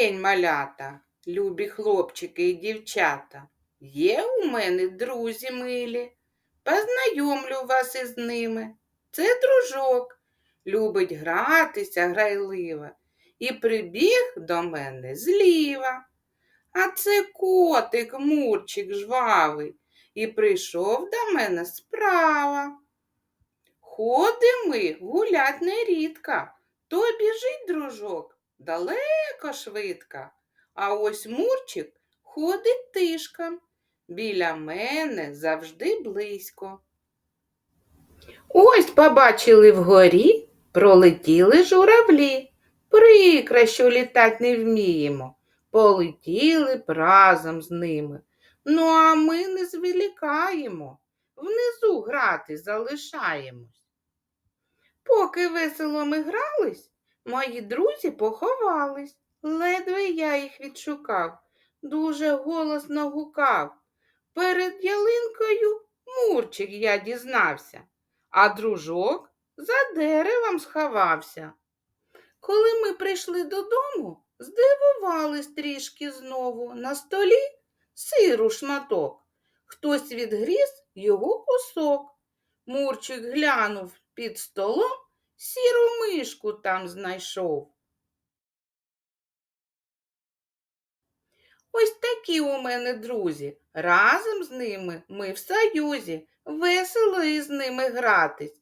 день, малята, любі хлопчики і дівчата. Є у мене друзі милі, познайомлю вас із ними. Це дружок, любить гратися грайливо і прибіг до мене зліва. А це котик, мурчик жвавий, і прийшов до мене справа. Ходимо ми гулять нерідко, то біжить дружок далеко швидко, а ось мурчик ходить тишком, біля мене завжди близько. Ось побачили вгорі, пролетіли журавлі. Прикро, що літать не вміємо. Полетіли б разом з ними. Ну, а ми не звелікаємо, внизу грати залишаємось. Поки весело ми грались, мої друзі поховались. Ледве я їх відшукав, дуже голосно гукав. Перед ялинкою Мурчик я дізнався, а дружок за деревом сховався. Коли ми прийшли додому, здивувались трішки знову. На столі сиру шматок. Хтось відгріз його кусок. Мурчик глянув під столом, сіру мишку там знайшов. Ось такі у мене друзі. Разом з ними ми в союзі, весело із ними гратись.